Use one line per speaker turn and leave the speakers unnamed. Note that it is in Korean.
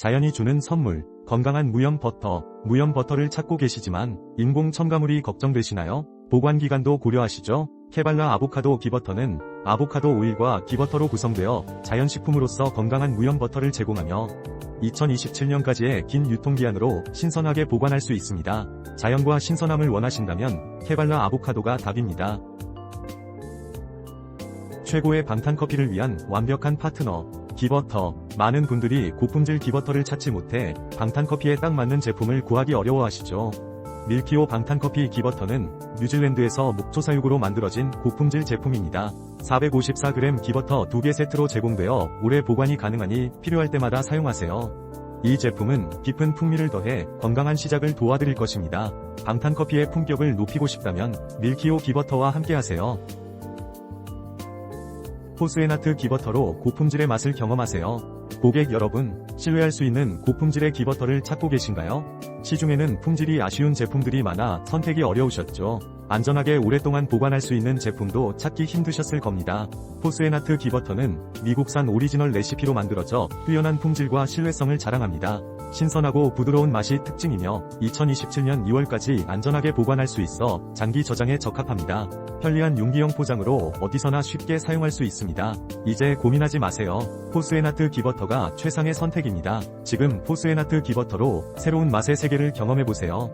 자연이 주는 선물, 건강한 무염 버터, 무염 버터를 찾고 계시지만 인공 첨가물이 걱정되시나요? 보관 기간도 고려하시죠? 케발라 아보카도 기버터는 아보카도 오일과 기버터로 구성되어 자연식품으로서 건강한 무염 버터를 제공하며 2027년까지의 긴 유통기한으로 신선하게 보관할 수 있습니다. 자연과 신선함을 원하신다면 케발라 아보카도가 답입니다. 최고의 방탄커피를 위한 완벽한 파트너, 기버터. 많은 분들이 고품질 기버터를 찾지 못해 방탄커피에 딱 맞는 제품을 구하기 어려워하시죠. 밀키오 방탄커피 기버터는 뉴질랜드에서 목초사육으로 만들어진 고품질 제품입니다. 454g 기버터 2개 세트로 제공되어 오래 보관이 가능하니 필요할 때마다 사용하세요. 이 제품은 깊은 풍미를 더해 건강한 시작을 도와드릴 것입니다. 방탄커피의 품격을 높이고 싶다면 밀키오 기버터와 함께하세요. 포스에나트 기버터로 고품질의 맛을 경험하세요. 고객 여러분, 신뢰할 수 있는 고품질의 기버터를 찾고 계신가요? 시중에는 품질이 아쉬운 제품들이 많아 선택이 어려우셨죠. 안전하게 오랫동안 보관할 수 있는 제품도 찾기 힘드셨을 겁니다. 포스에나트 기버터는 미국산 오리지널 레시피로 만들어져 뛰어난 품질과 신뢰성을 자랑합니다. 신선하고 부드러운 맛이 특징이며 2027년 2월까지 안전하게 보관할 수 있어 장기 저장에 적합합니다. 편리한 용기형 포장으로 어디서나 쉽게 사용할 수 있습니다. 이제 고민하지 마세요. 포스에나트 기버터가 최상의 선택입니다. 지금 포스에나트 기버터로 새로운 맛의 세계를 경험해보세요.